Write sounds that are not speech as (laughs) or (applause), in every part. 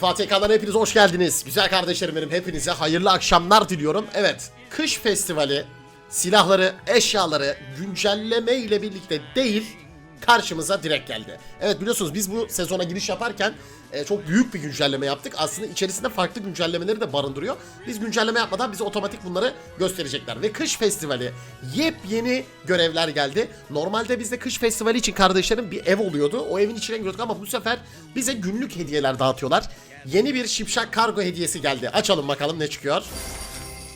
Fatih kanalına hepiniz hoş geldiniz. Güzel kardeşlerim benim hepinize hayırlı akşamlar diliyorum. Evet, kış festivali silahları, eşyaları güncelleme ile birlikte değil karşımıza direkt geldi. Evet biliyorsunuz biz bu sezona giriş yaparken e, çok büyük bir güncelleme yaptık. Aslında içerisinde farklı güncellemeleri de barındırıyor. Biz güncelleme yapmadan bize otomatik bunları gösterecekler. Ve kış festivali yepyeni görevler geldi. Normalde bizde kış festivali için kardeşlerim bir ev oluyordu. O evin içine giriyorduk ama bu sefer bize günlük hediyeler dağıtıyorlar. Yeni bir şipşak kargo hediyesi geldi. Açalım bakalım ne çıkıyor.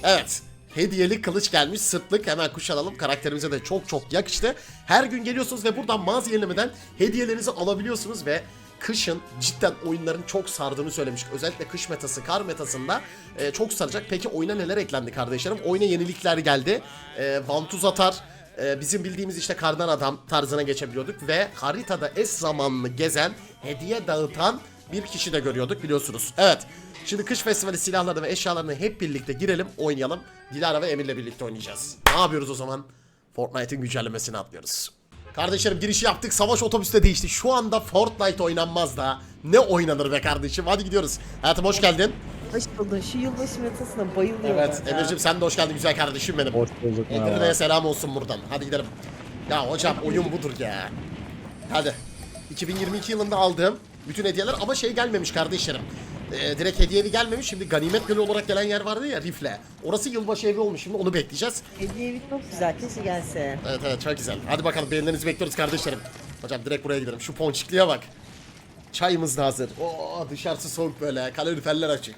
Evet. Hediyeli kılıç gelmiş sırtlık hemen kuşanalım karakterimize de çok çok yakıştı. Her gün geliyorsunuz ve buradan mağaza yenilemeden hediyelerinizi alabiliyorsunuz ve kışın cidden oyunların çok sardığını söylemiştik. Özellikle kış metası, kar metasında e, çok saracak. Peki oyuna neler eklendi kardeşlerim? Oyuna yenilikler geldi. E, vantuz atar, e, bizim bildiğimiz işte kardan adam tarzına geçebiliyorduk ve haritada eş zamanlı gezen, hediye dağıtan bir kişi de görüyorduk biliyorsunuz. Evet. Şimdi kış festivali silahlarını ve eşyalarını hep birlikte girelim, oynayalım. Dilara ve Emir'le birlikte oynayacağız. Ne yapıyoruz o zaman? Fortnite'ın güncellemesini atlıyoruz. Kardeşlerim girişi yaptık. Savaş otobüsü de değişti. Şu anda Fortnite oynanmaz da. Ne oynanır be kardeşim? Hadi gidiyoruz. Hayatım hoş geldin. Hoş buldun. Şu yılbaşı metasına bayılıyorum. Evet. ya. Emir'cim sen de hoş geldin güzel kardeşim benim. Hoş bulduk. Edirne'ye selam olsun buradan. Hadi gidelim. Ya hocam oyun budur ya. Hadi. 2022 yılında aldığım bütün hediyeler ama şey gelmemiş kardeşlerim. Ee, direkt hediye evi gelmemiş. Şimdi ganimet gölü olarak gelen yer vardı ya Rifle. Orası yılbaşı evi olmuş. Şimdi onu bekleyeceğiz. Hediye evi çok güzel. Keşke gelse. Evet evet çok güzel. Hadi bakalım beğenilerinizi bekliyoruz kardeşlerim. Hocam direkt buraya gidelim. Şu ponçikliğe bak. Çayımız da hazır. Oo dışarısı soğuk böyle. Kaloriferler açık.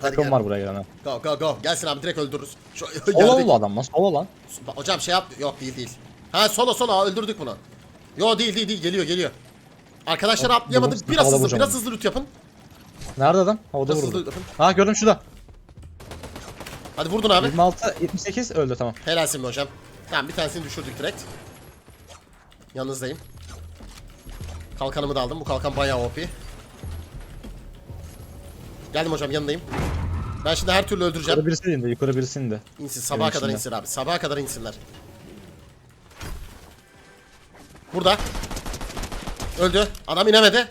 Hadi Takım gel. var buraya gelen. Go go go. Gelsin abi direkt öldürürüz. Şu, (laughs) Solo bu adam lan? Solo lan. Hocam şey yap. Yok değil değil. Ha solo solo öldürdük bunu. Yo değil değil değil geliyor geliyor. Arkadaşlar atlayamadık. Biraz hızlı biraz hızlı loot yapın. Nerede adam? Havada yapın? Ha gördüm şurada. Hadi vurdun abi. 26, 78 öldü tamam. Helalsin be hocam. Tamam bir tanesini düşürdük direkt. Yanınızdayım. Kalkanımı da aldım. Bu kalkan bayağı OP. Geldim hocam yanındayım. Ben şimdi her türlü öldüreceğim. Yukarı birisi indi, yukarı birisi indi. İnsin sabaha kadar içinde. insin abi. Sabaha kadar insinler. Burada. Öldü. Adam inemedi.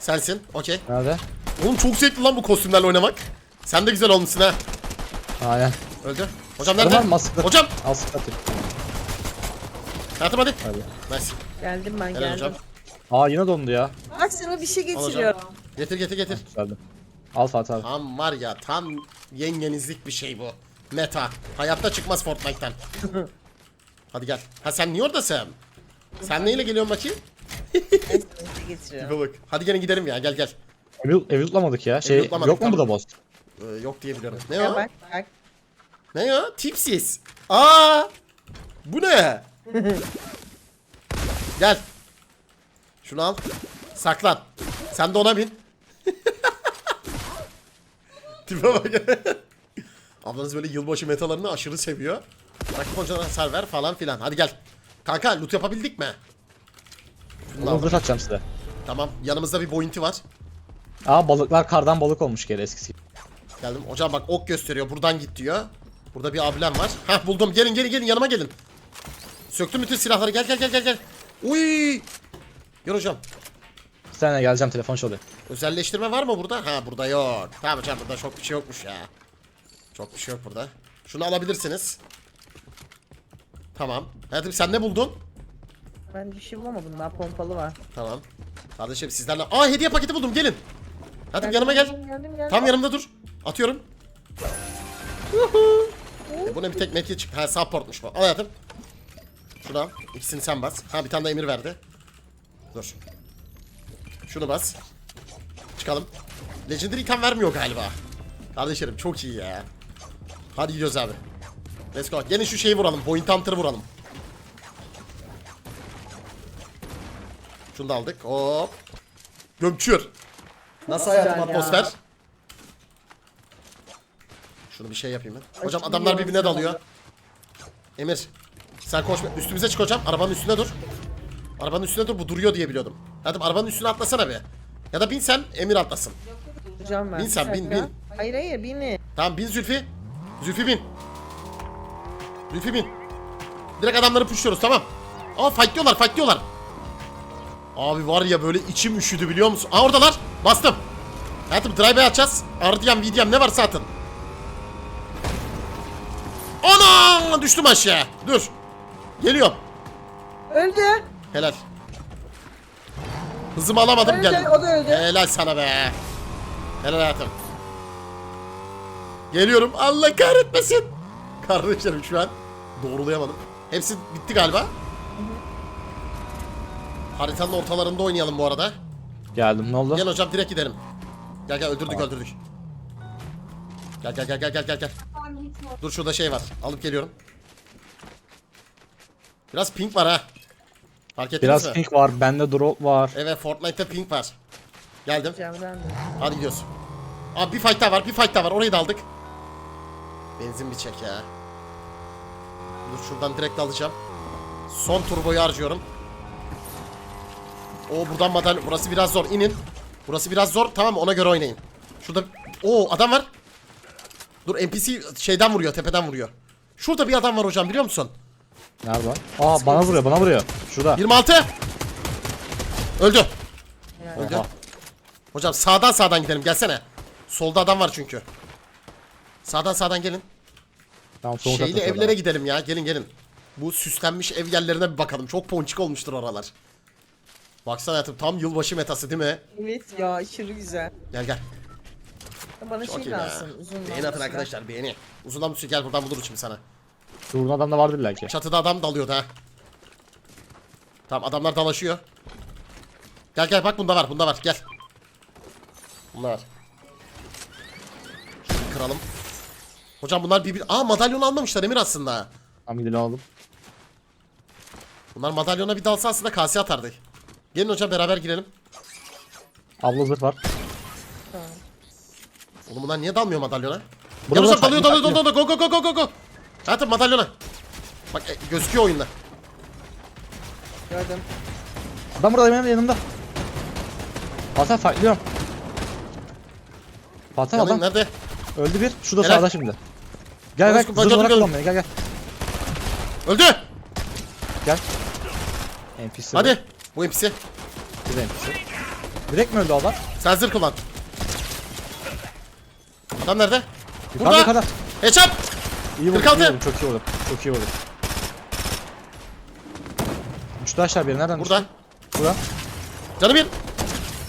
Sensin. Okey. Nerede? Oğlum çok zevkli lan bu kostümlerle oynamak. Sen de güzel olmuşsun ha. Aynen. Öldü. Hocam Tamam, nerede? maskı. Hocam. Al sıkatı. Hayatım hadi. Hadi. Nice. Geldim ben Helal geldim. hocam. Aa yine dondu ya. Bak sana bir şey getiriyorum. Getir getir getir. Güzeldi. Al Fatih abi. Tam var ya tam yengenizlik bir şey bu. Meta. Hayatta çıkmaz Fortnite'tan. (laughs) Hadi gel. Ha sen niye oradasın? Sen neyle geliyorsun bakayım? Bak. Hadi gelin gidelim ya gel gel. Evi, evi ya. Şey, tutlamadık, yok mu tamam. burada boss? Ee, yok diye biliyorum. Ne Ya o? bak bak. Ne ya? Tipsiz. Aa! Bu ne? (laughs) Gel. Şunu al. Saklan. Sen de ona bin. (laughs) Tipe bak. (laughs) Ablanız böyle yılbaşı metalarını aşırı seviyor. Rakip hocadan hasar ver falan filan. Hadi gel. Kanka loot yapabildik mi? Bunu atacağım size. Tamam. Yanımızda bir bounty var. Aa balıklar kardan balık olmuş geri eskisi gibi. Geldim. Hocam bak ok gösteriyor. Buradan git diyor. Burada bir ablem var. Hah buldum. Gelin gelin gelin yanıma gelin. Söktüm bütün silahları. Gel gel gel gel gel. Uy! Gel hocam. Bir saniye geleceğim telefon çalıyor. Özelleştirme var mı burada? Ha burada yok. Tamam hocam burada çok bir şey yokmuş ya. Çok bir şey yok burada. Şunu alabilirsiniz. Tamam. Hayatım sen ne buldun? Ben bir şey bulamadım. Daha pompalı var. Tamam. Kardeşim sizlerle... Aa hediye paketi buldum gelin. Hadi yanıma gel. Geldim geldim. geldim. Tam yanımda dur. Atıyorum. e, bu ne bir tek medkit çıktı. Ha supportmuş bu. Al hayatım. Şunu al. İkisini sen bas. Ha bir tane de emir verdi. Dur. Şunu bas. Çıkalım. Legendary item vermiyor galiba. Kardeşlerim çok iyi ya. Hadi gidiyoruz abi. Let's go. Gelin şu şeyi vuralım. Point Hunter'ı vuralım. Şunu da aldık. Hop. Gömçür. Nasıl hayatım güzel ya. atmosfer? Şunu bir şey yapayım ben. Hocam adamlar birbirine açılıyor. dalıyor. Emir. Sen koşma. Üstümüze çık hocam. Arabanın üstüne dur. Arabanın üstüne dur. Bu duruyor diye biliyordum. Hadi arabanın üstüne atlasana be. Ya da bin sen Emir atlasın. Duracağım ben. Bin sen, Bir bin, bin. Hayır hayır bini. Tamam bin Zülfü. Zülfü bin. Zülfü bin. Direkt adamları pushluyoruz tamam. Aa fight diyorlar fight diyorlar. Abi var ya böyle içim üşüdü biliyor musun? Aa oradalar. Bastım. Hayatım drive'e atacağız. RDM, VDM ne varsa atın. Ana! Düştüm aşağı. Dur. Geliyorum. Öldü. Helal. Hızımı alamadım Öldü, gel. o da öldü. Helal sana be. Helal hayatım. Geliyorum. Allah kahretmesin. Kardeşlerim şu an doğrulayamadım. Hepsi bitti galiba. Haritanın ortalarında oynayalım bu arada. Geldim ne oldu? Gel hocam direkt gidelim. Gel gel öldürdük öldürdük. Gel gel gel gel gel gel gel. Dur şurada şey var. Alıp geliyorum. Biraz pink var ha. Fark ettiniz Biraz mi? pink var, bende drop var. Evet Fortnite'te pink var. Geldim. Cem'den de. Hadi gidiyoruz. Abi bir fight daha var, bir fight daha var. Orayı da aldık. Benzin bir çek ya. Dur şuradan direkt alacağım. Son turboyu harcıyorum. O buradan madalya. Burası biraz zor. İnin. Burası biraz zor. Tamam? Ona göre oynayın. Şurada o adam var. Dur NPC şeyden vuruyor, tepeden vuruyor. Şurada bir adam var hocam biliyor musun? Nerede? Aa bana vuruyor, bana vuruyor. Şurada. 26. Öldü. Öldü. Oha. Hocam sağdan sağdan gidelim gelsene. Solda adam var çünkü. Sağdan sağdan gelin. Tamam soğuk Şeyli evlere adam. gidelim ya. Gelin gelin. Bu süslenmiş ev yerlerine bir bakalım. Çok ponçik olmuştur oralar. Baksana hayatım tam yılbaşı metası değil mi? Evet ya aşırı güzel. Gel gel. Bana Çok şey iyi be. lazım. Uzun Beğeni atın namlusu. arkadaşlar beğeni. Uzundan bir gel buradan buluruz şimdi sana. Şurada adam da vardır belki. Çatıda adam dalıyordu ha. Tamam adamlar dalaşıyor. Gel gel bak bunda var bunda var gel. Bunda var. Şunu kıralım. Hocam bunlar bir, bir... Aa madalyon almamışlar Emir aslında. Tamam gidelim alalım. Bunlar madalyona bir dalsa aslında kase atardı. Gelin hocam beraber girelim. Abla zırh var. Oğlum bunlar niye dalmıyor madalyona? Gel hocam da- dalıyor dalıyor dalıyor dalıyor. Go go go go go go. Hayatım madalyona. Bak e, gözüküyor oyunda. Gördüm. Adam burada benim yanımda. Fatih fightlıyorum. Fatih Yanayım adam nerede? öldü bir. Şurada Helal. sağda şimdi. Gel gel. Zırh olarak göl. kullan beni. Gel gel. Öldü. Gel. NPC. Hadi. Bu hepsi. Bir de NPC. Direkt mi öldü adam? Sen zırh kullan. Adam nerede? Yukarıda Burada. yukarıda. Headshot. İyi vurdum, 46. iyi vurdum, çok iyi vurdum. Çok iyi vurdum. Uçtu aşağı biri nereden Burada. düştü? Burada. Canı bir.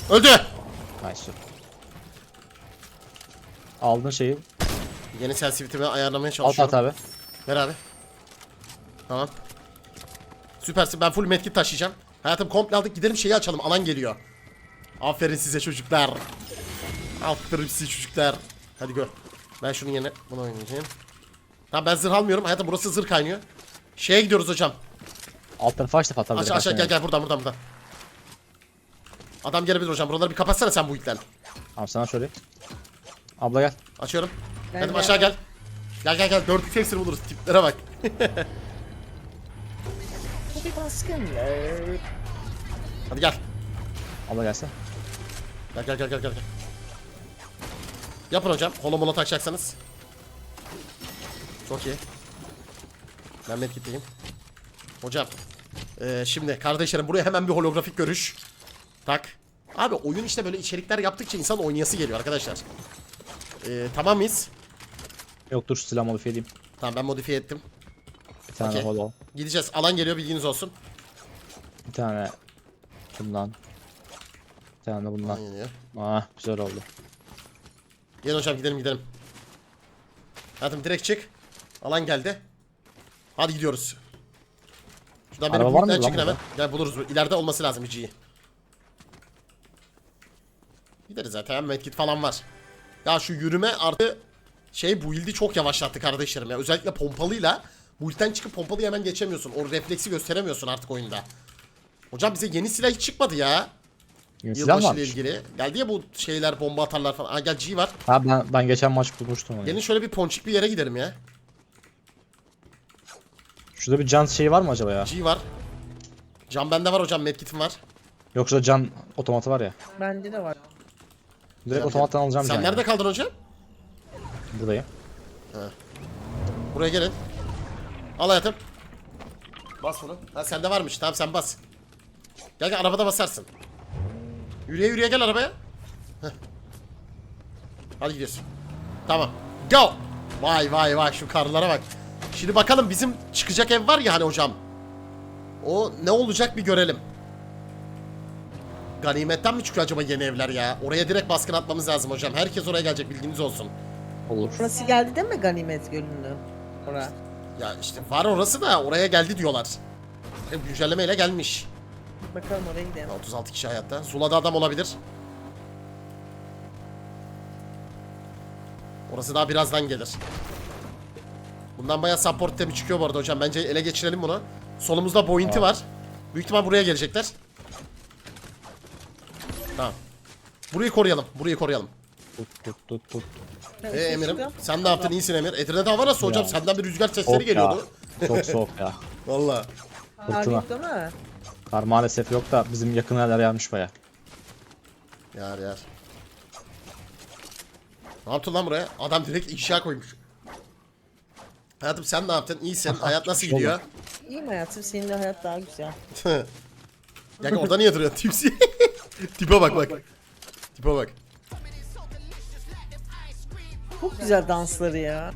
Öldü. Nice. Aldın şeyi. Yeni sensitivitimi ayarlamaya Al çalışıyorum. Fatih abi. Ver abi. Tamam. Süpersin. Ben full medkit taşıyacağım. Hayatım komple aldık. Gidelim şeyi açalım. Alan geliyor. Aferin size çocuklar. Aferin size çocuklar. Hadi gör. Ben şunun yerine bunu oynayacağım. Tamam ben zırh almıyorum. Hayatım burası zırh kaynıyor. Şeye gidiyoruz hocam. Alt tarafa aç da abi. Aşağı aşağı gel gel buradan buradan buradan. Adam gelebilir hocam. Buraları bir kapatsana sen bu ipten. Tamam sana şöyle. Abla gel. Açıyorum. Ben Hadi aşağı gel. Gel gel gel. Dört iksir buluruz. Tiplere bak. (laughs) Baskınlar. Hadi gel. Abla gelsene. Gel gel gel gel gel. Yapın hocam. Holo mola takacaksanız. Çok iyi. Ben medkitleyeyim. Hocam. eee, şimdi kardeşlerim buraya hemen bir holografik görüş. Tak. Abi oyun işte böyle içerikler yaptıkça insan oynayası geliyor arkadaşlar. Eee, tamam mıyız? Yok dur şu silah modifiye edeyim. Tamam ben modifiye ettim. Tane Okey. holo. Gideceğiz. Alan geliyor bilginiz olsun. Bir tane bundan. Bir tane bundan. geliyor. Ah güzel oldu. Gelin hocam gidelim gidelim. Hayatım direkt çık. Alan geldi. Hadi gidiyoruz. Şuradan benim Araba büyükten lan çıkın hemen. Gel buluruz. İleride olması lazım Hici'yi. Gideriz zaten. Medkit falan var. Ya şu yürüme artı şey bu build'i çok yavaşlattı kardeşlerim ya. Özellikle pompalıyla build'den çıkıp pompalıyı hemen geçemiyorsun. O refleksi gösteremiyorsun artık oyunda. Hocam bize yeni silah hiç çıkmadı ya. Yeni silah Yılbaşı ile varmış. ilgili. Geldi ya bu şeyler bomba atarlar falan. Aa gel G var. Ha ben, ben geçen maç bulmuştum onu. Gelin şöyle bir ponçik bir yere gidelim ya. Şurada bir can şeyi var mı acaba ya? G var. Can bende var hocam medkitim var. Yok şurada can otomatı var ya. Bende de var. Direkt otomattan alacağım Sen can. nerede ya. kaldın hocam? Buradayım. Buraya gelin. Al hayatım. Bas bunu. Ha sende varmış. Tamam sen bas. Gel gel arabada basarsın. Yürüye yürüye gel arabaya. Heh. Hadi gidiyorsun. Tamam. Go. Vay vay vay şu karlara bak. Şimdi bakalım bizim çıkacak ev var ya hani hocam. O ne olacak bir görelim. Ganimetten mi çıkıyor acaba yeni evler ya? Oraya direkt baskın atmamız lazım hocam. Herkes oraya gelecek bilginiz olsun. Olur. Burası geldi değil mi Ganimet Gölü'nü? Ora. Ya işte var orası da oraya geldi diyorlar. Güncellemeyle gelmiş. Bakalım oraya gidelim. 36 kişi hayatta. Zula'da adam olabilir. Orası daha birazdan gelir. Bundan bayağı support temi çıkıyor bu arada hocam. Bence ele geçirelim bunu. Solumuzda pointi var. Büyük ihtimal buraya gelecekler. Tamam. Burayı koruyalım. Burayı koruyalım. Tut tut tut tut. Ben Ee Emir'im çıkıyorum. sen ne yaptın? İyisin Emir. Edirne'de hava nasıl hocam? Ya. Senden bir rüzgar sesleri Soğuk ya. geliyordu. Çok soğuk ya. (laughs) Valla. Fırtına. yok değil mi? Kar maalesef yok da bizim yakın yerler yağmış baya. Yar yar. Ne yaptın lan buraya? Adam direkt inşa koymuş. Hayatım sen ne yaptın? İyisin. (laughs) Hayat nasıl gidiyor? İyiyim hayatım. Senin de hayat daha güzel. (laughs) ya orada niye duruyor? Tipsi. Tipe bak bak. Tipe bak. Çok güzel dansları ya.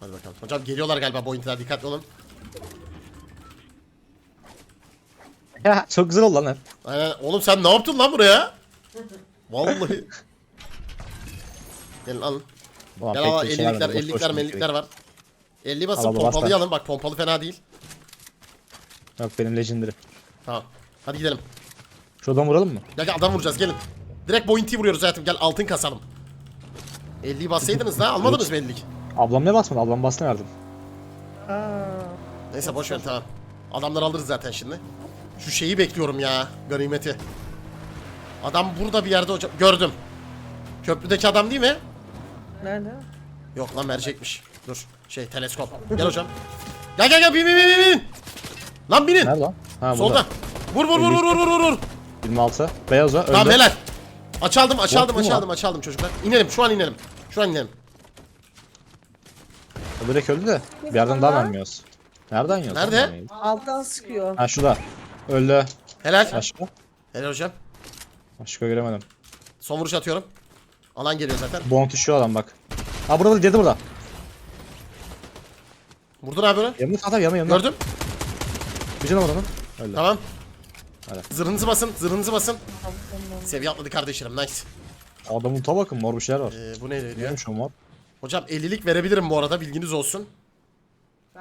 Hadi bakalım. Hocam geliyorlar galiba boyuntiler. Dikkatli olun. Ya çok güzel oldu lan ev. Aynen. Oğlum sen ne yaptın lan buraya? Vallahi. (laughs) Gelin alın. Ulan Gel pek al de işe 50'likler yaramadı, boş 50'likler boşuna mellikler var. 50 basın Al, al, lan. alın. Bak pompalı fena değil. Yok benim legendary. Tamam. Hadi gidelim. Şuradan vuralım mı? Gel gel adam vuracağız gelin. Direkt bointi vuruyoruz hayatım gel altın kasalım. 50'yi bassaydınız da almadınız mı 50'lik? Ablam ne basmadı? Ablam bas ne verdim? Neyse boş ver tamam. Adamları alırız zaten şimdi. Şu şeyi bekliyorum ya ganimeti. Adam burada bir yerde hocam. Gördüm. Köprüdeki adam değil mi? nerede? Yok lan mercekmiş. Dur. Şey teleskop. Gel hocam. Gel gel gel bin bin bin bin. Lan binin. Nerede lan? Ha Solda. burada. Vur vur vur vur vur vur vur. 26. Beyaz o. Öldü. Tamam helal. Açaldım açaldım mu? açaldım açaldım çocuklar. İnelim şu an inelim. Şu an inelim. O direkt öldü de. Bir yerden daha vermiyoruz. Nereden yiyoruz? Nerede? lan yemeği? Alttan sıkıyor. Ha şurada. Öldü. Helal. Başka? Helal hocam. Başka göremedim. Son vuruş atıyorum. Alan geliyor zaten. Bon düşüyor adam bak. Ha burada dedi burada. Vurdun abi onu. Yanımda adam yanımda yanımda. Gördüm. Bir canım var onun. Öldü. Tamam. Hadi. Zırhınızı basın. Zırhınızı basın. Seviye atladı kardeşlerim. Nice. Adamın ta bakın mor bir şeyler var. Ee, bu neyle diyor? Neymiş o mor? Hocam 50'lik verebilirim bu arada. Bilginiz olsun.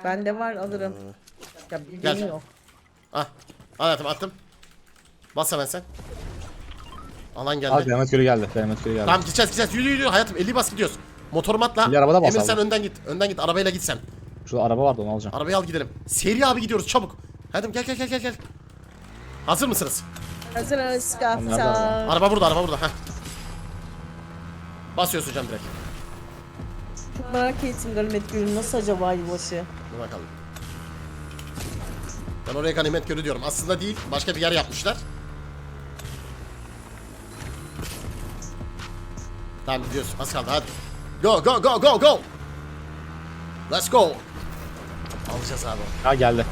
Bende var alırım. Ya Ee, Gel. benim yok. Ah. Hayatım attım. Bas hemen sen. Alan geldi. Abi Demet Gölü geldi. Demet Gölü geldi. Tamam gideceğiz gideceğiz. Yürü yürü hayatım 50 bas gidiyoruz. Motorum atla. Bir arabada bas Emir abi. sen önden git. Önden git. Arabayla git sen. Şurada araba vardı onu alacağım. Arabayı al gidelim. Seri abi gidiyoruz çabuk. Hayatım gel gel gel gel gel. Hazır mısınız? Hazırız kaptan. Araba burada araba burada. Heh. Basıyoruz hocam direkt. Çok merak ettim Ganimet Gölü nasıl acaba yılbaşı? Dur bakalım. Ben oraya ganimet gölü diyorum. Aslında değil. Başka bir yer yapmışlar. Tamam gidiyoruz. Az kaldı hadi. Go go go go go. Let's go. Alacağız abi. Ha geldi.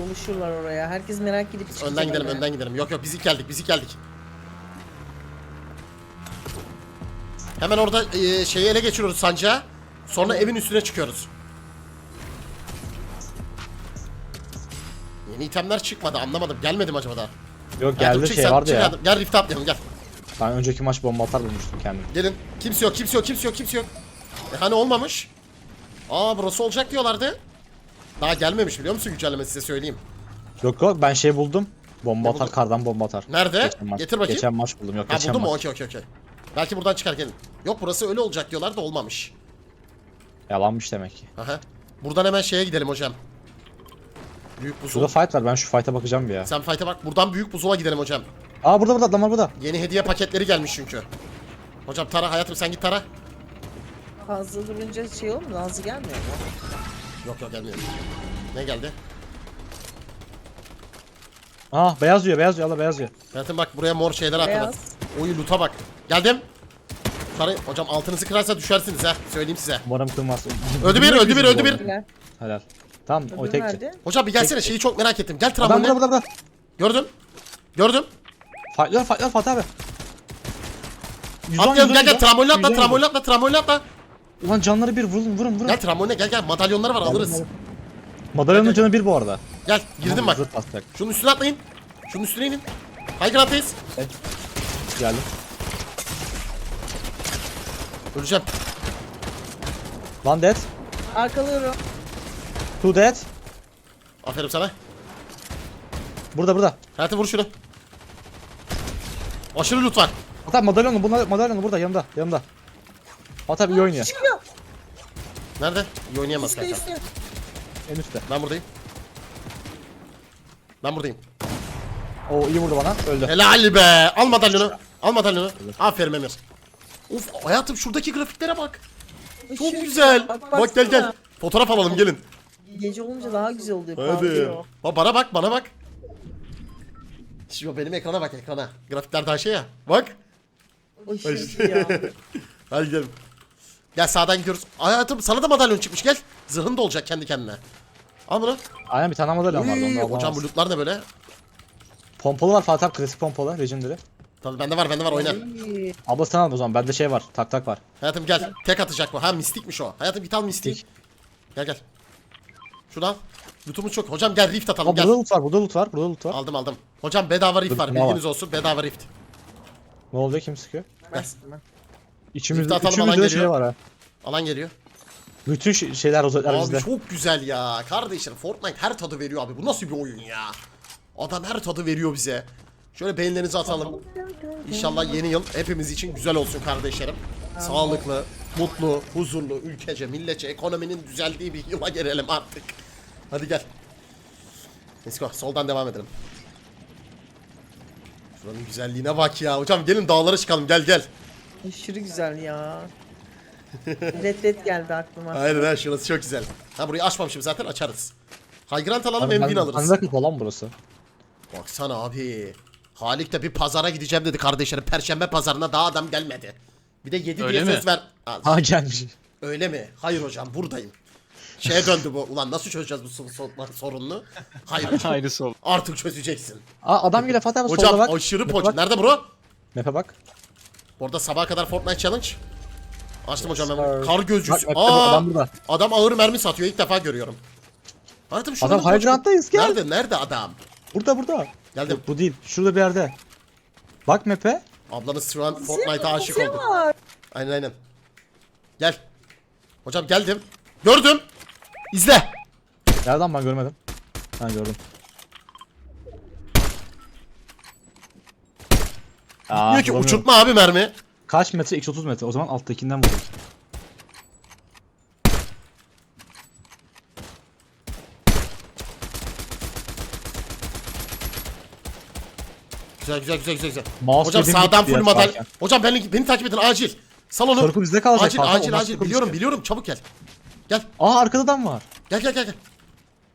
Doluşurlar oraya. Herkes merak edip çıkacak. Önden gidelim oraya. önden gidelim. Yok yok biz ilk geldik biz ilk geldik. Hemen orada e, şeyi ele geçiriyoruz sancağı. Sonra evin üstüne çıkıyoruz. Yeni itemler çıkmadı anlamadım. Gelmedi mi acaba daha? Yok Hayatım, geldi çık şey sen, vardı çık ya. hayatım. Gel rift atlayalım gel. Ben önceki maç bomba atar bulmuştum kendim. Gelin. Kimse yok kimse yok kimse yok kimse yok. E hani olmamış? Aa burası olacak diyorlardı. Daha gelmemiş biliyor musun güncelleme size söyleyeyim. Yok yok ben şey buldum. Bomba Ne atar buldun? kardan bomba atar. Nerede? Geçen maç- Getir bakayım. Geçen maç buldum yok Ha geçen buldun mu? maç. Okey okey okey. Belki buradan çıkar gelin. Yok burası öyle olacak diyorlar da olmamış. Yalanmış demek ki. Aha. Buradan hemen şeye gidelim hocam. Büyük buzul. Şurada fight var ben şu fight'a bakacağım bir ya. Sen fight'a bak. Buradan büyük buzula gidelim hocam. Aa burada burada adamlar burada. Yeni hediye paketleri gelmiş çünkü. Hocam tara hayatım sen git tara. Fazla durunca şey olur mu? Nazlı gelmiyor mu? Yok yok gelmiyor. Ne geldi? Aa beyaz diyor beyaz diyor Allah beyaz diyor. Hayatım bak buraya mor şeyler attılar. Beyaz. Oyu luta bak. Geldim. Yukarı hocam altınızı kırarsa düşersiniz ha. Söyleyeyim size. Umarım kırmaz. (laughs) Öldü bir, öldü bir, öldü bir. Helal. Helal. Tamam o Öbürü? Hocam bir gelsene şeyi çok merak ettim. Gel Adam burada burada burada. Gördüm. Gördüm. Fightlar fightlar Fatih abi. 110, Atlayalım gel 110, gel tramboline atla 110. tramboline atla tramboline atla. Ulan canları bir vurun vurun vurun. Gel tramboline gel gel madalyonları var alırız. Madalyonun canı bir bu arada. Gel girdim bak. Zırt basacak. Şunun üstüne atlayın. Şunun üstüne inin. Haygırattayız. Geldim. Öleceğim. One dead. Arkalıyorum. Two dead. Aferin sana. Burada burada. Hayatım vur şunu. Aşırı loot var. Hatta madalyonu bunlar madalyonu burada yanımda yanımda. Abi iyi oynuyor. Çıkıyor. Nerede? İyi oynayamaz Üstte kanka. üstte. En üstte. Ben buradayım. Ben buradayım. O iyi vurdu bana. Öldü. Helal be. Al madalyonu. Al madalyonu. Aferin Emir. Of hayatım şuradaki grafiklere bak. Çok Işık. güzel. Bak, Bak gel gel. baksana. Fotoğraf alalım gelin. Gece olunca daha güzel oluyor. Hadi. parlıyor. Ba bana bak bana bak. Şimdi benim ekrana bak ekrana. Grafikler daha şey ya. Bak. O şey ya. (laughs) Hadi gel. Gel sağdan gidiyoruz. Hayatım sana da madalyon çıkmış gel. Zırhın da olacak kendi kendine. Al bunu. Aynen bir tane madalyon vardı. Uy, hocam bu lootlar ne böyle? Pompalı var Fatih abi klasik pompalı. Legendary. Tabii bende var bende var oyna. Abla sen al o zaman. Bende şey var. Tak tak var. Hayatım gel. Tek atacak bu. Ha mistikmiş o. Hayatım git al mistik. Gel gel. Şuradan. Lootumuz çok. Hocam gel rift atalım Aa, gel. burada loot var. Burada loot var. Burada loot var. Aldım aldım. Hocam bedava rift Dur, var. ne var? Bilginiz olsun. Bedava rift. Ne oluyor? Kim sıkıyor? Ben sıkmam. İçimizde, atalım, üçümüzde alan de şey geliyor. var ha. Alan geliyor. Bütün şey- şeyler rozetler Abi bizde. çok güzel ya. Kardeşim Fortnite her tadı veriyor abi. Bu nasıl bir oyun ya? Adam her tadı veriyor bize. Şöyle beğenilerinizi atalım. İnşallah yeni yıl hepimiz için güzel olsun kardeşlerim. Sağlıklı, mutlu, huzurlu, ülkece, milletçe, ekonominin düzeldiği bir yıla girelim artık. Hadi gel. Let's go. Soldan devam edelim. Şuranın güzelliğine bak ya. Hocam gelin dağlara çıkalım. Gel gel. Aşırı güzel ya. Red Dead geldi aklıma. Aynen ha şurası çok güzel. Ha burayı açmamışım zaten açarız. High alalım Abi hem win alırız. Underrated falan burası. Baksana abi. Halik de bir pazara gideceğim dedi kardeşlerim. Perşembe pazarına daha adam gelmedi. Bir de 7 Öyle diye mi? söz ver. Al. Ha gelmiş. Öyle mi? Hayır hocam buradayım. Şeye döndü bu. Ulan nasıl çözeceğiz bu sor- sor- sorununu? Hayır hocam. Aynısı oldu. Artık çözeceksin. Aa adam geliyor Fatih abi solda Hocam bak. aşırı poç. bak. Nerede bro? Map'e bak. Bu arada sabaha kadar Fortnite challenge. Açtım hocam ben. Kar Bak gözcüsü. bu Aa, adam burada. adam ağır mermi satıyor. İlk defa görüyorum. Hayatım şurada Adam ground'dayız gel. Nerede? Nerede adam? Burada burada. Geldim. Bu değil. Şurada bir yerde. Bak map'e. Ablanız şu an Fortnite'a aşık Şey oldu. Aynen aynen. Gel. Hocam geldim. Gördüm. İzle. Nereden ben görmedim. Ben gördüm. Aa, Diyor ki vuramıyorum. uçurtma abi mermi. Kaç metre? 230 metre. O zaman alttakinden vururuz. Güzel güzel güzel güzel. güzel. Mouse Hocam dediğim sağdan bitti full ya, madal. Hocam beni, beni takip edin acil. Sal onu. Circle bizde kalacak. Acil Fatih, acil acil. circle Biliyorum bizde. biliyorum çabuk gel. Gel. Aa arkada adam var. Gel gel gel gel.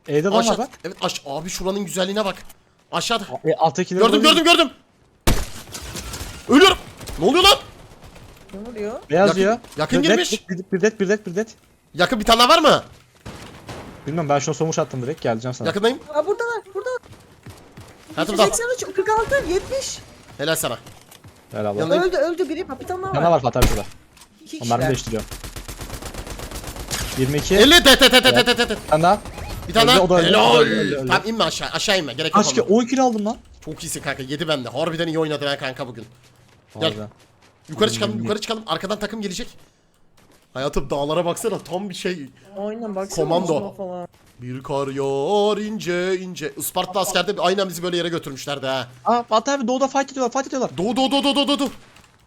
Evde adam var Aşağı. bak. Evet aş abi şuranın güzelliğine bak. Aşağıda. E, alttakileri Gördüm vuruyor. gördüm gördüm. Ölüyorum. Ne oluyor lan? Ne vuruyor? Beyaz Yakın- diyor. yakın Bir girmiş. Bir, bir dead bir dead bir dead. Yakın bir tane daha var mı? Bilmiyorum ben şuna somuş attım direkt geleceğim sana. Yakındayım. Aa buradalar. Burada. Hayatım da. 183, 46, 70. Helal sana. Abla. Yanındayım. Öldü öldü biri. Bir tane daha Bir tane var. var Fatih abi şurada. İki O mermi kişiler. değiştiriyor. 22. 50 tet tet tet tet tet tet. Bir tane daha. Bir tane Öldü, o da öldü, Helal. o da öldü, öldü, öldü. Tamam inme aşağı. Aşağı inme. Gerek yok. 10 kill aldım lan. Çok iyisin kanka. Yedi bende. Harbiden iyi oynadın ha kanka bugün. Gel. Yukarı çıkalım. Yukarı çıkalım. Arkadan takım gelecek. Hayatım dağlara baksana. Tam bir şey. Aynen baksana. Komando. Falan. Bir kar yağar ince ince. Isparta askerde aynen bizi böyle yere götürmüşlerdi ha. Aa Fatih abi doğuda fight ediyorlar fight ediyorlar. Doğu doğu doğu doğu doğu doğu.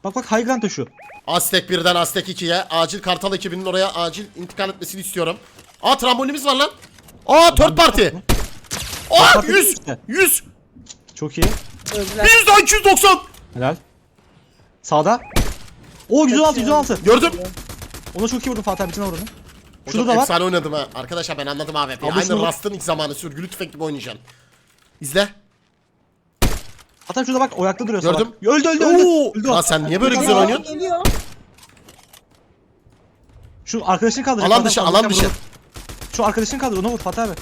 Bak bak high ground da şu. Aztek 1'den Aztek 2'ye. Acil Kartal ekibinin oraya acil intikal etmesini istiyorum. Aa trambolinimiz var lan. Aa third party. Aa party 100. işte. 100. Çok iyi. Öldüler. 100 daha 290. Helal. Sağda. O 116 116. Gördüm. Ona çok iyi vurdun Fatih abi. Vurdun. Hocam Şurada da var. efsane oynadım ha. Arkadaşlar ben anladım abi. Abi Aynı şunu- Rust'ın ilk zamanı sürgülü tüfek gibi oynayacaksın. İzle. Abi şurada bak o ayakta duruyor Gördüm. salak. Öldü öldü öldü. Oo. Öldü Lan o. sen niye böyle Geliyor, güzel oynuyorsun? Geliyor. Şu arkadaşını kaldır. Alan dışı alan dışı. Şu arkadaşını kaldır onu vur Fatih abi.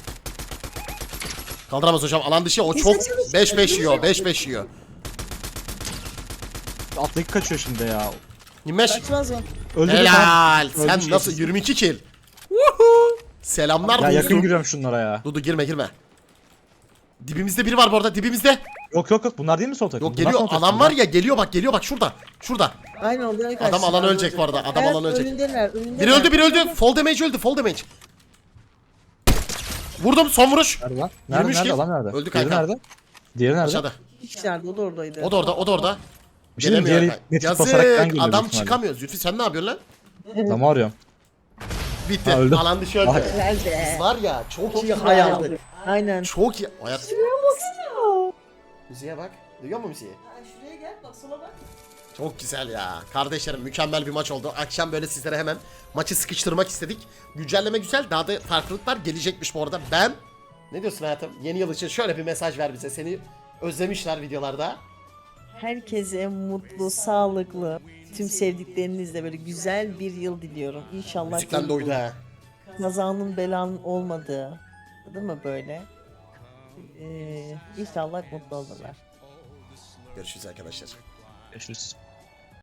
Kaldıramaz hocam alan dışı o çok 5-5 yiyor 5-5 yiyor. Alttaki kaçıyor şimdi ya. 25. Kaçmaz mı? Öldü de Helal. tamam. Sen Ölmüş nasıl kesin. 22 kill. Woohoo. Selamlar Ya yakın Dudu. giriyorum şunlara ya. Dudu girme girme. Dibimizde biri var bu arada dibimizde. Yok yok yok bunlar değil mi sol takım? Yok Bunlar geliyor sol takım. alan var ya geliyor bak geliyor bak şurada. Şurada. Aynen oldu. Adam alan ölecek bu arada. Adam alan ölecek. Önündeler, önündeler. Biri öldü biri öldü. Fall damage öldü fall damage. Vurdum son vuruş. Nerede lan? Nerede 23 nerede lan nerede? Öldü Diğeri kanka. nerede? Diğeri nerede? Aşağıda. İçeride o da oradaydı. O da orada o da orada. Bir şey diyeyim, Gelemiyor diğeri Yazık adam ihtimalle. çıkamıyor. Zülfü sen ne yapıyorsun lan? Tamam arıyorum. Bitti. Ha, öldü. Alan dışı öldü. Bak. Be. Var ya çok iyi Hay hayal. aldık. Aynen. Çok iyi. Hayat. Müziğe bak. Duyuyor musun müziği? Şuraya gel bak sola bak. Çok güzel ya. Kardeşlerim mükemmel bir maç oldu. Akşam böyle sizlere hemen maçı sıkıştırmak istedik. Güncelleme güzel. Daha da farklılıklar gelecekmiş bu arada. Ben ne diyorsun hayatım? Yeni yıl için şöyle bir mesaj ver bize. Seni özlemişler videolarda. Herkese mutlu, sağlıklı, tüm sevdiklerinizle böyle güzel bir yıl diliyorum. İnşallah Müzikten de oydu ha. kazanın belanın olmadığı, değil mi böyle? Ee, inşallah mutlu olurlar. Görüşürüz arkadaşlar. Görüşürüz.